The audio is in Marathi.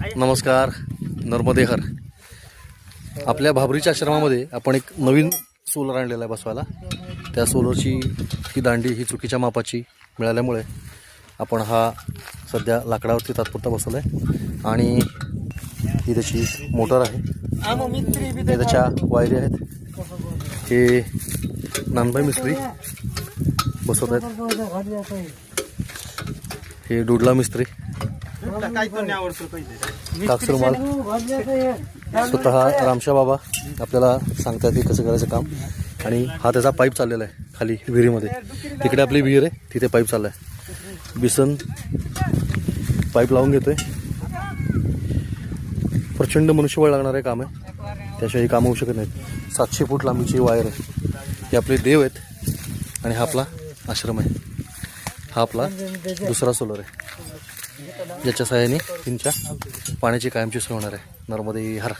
नमस्कार नर्मदेहर. आपल्या भाबरीच्या आश्रमामध्ये आपण एक नवीन सोलर आणलेला आहे बसवायला. त्या सोलरची ही दांडी ही चुकीच्या मापाची मिळाल्यामुळे आपण हा सध्या लाकडावरती तात्पुरता बसवला आहे आणि ही त्याची मोटर आहे. हे त्याच्या वायरी आहेत. हे नानभाई मिस्त्री बसवत आहेत हे डुडला मिस्त्री. काकसुरमाल स्वतः रामशा बाबा आपल्याला सांगतात की कसं करायचं काम. आणि हा त्याचा पाईप चाललेला आहे खाली विहिरीमध्ये. तिकडे आपली विहीर आहे तिथे पाईप चालला आहे बिसन पाईप लावून घेतोय. प्रचंड मनुष्यबळ लागणार आहे काम आहे. त्याशिवाय हे काम होऊ शकत नाहीत. सातशे फूट लांबीची वायर आहे. हे आपले देव आहेत आणि हा आपला आश्रम आहे. हा आपला दुसरा सोलर आहे. ज्याच्या सहाय्याने त्यांच्या पाण्याची कायमची सोय होणार आहे. नर्मदे हर.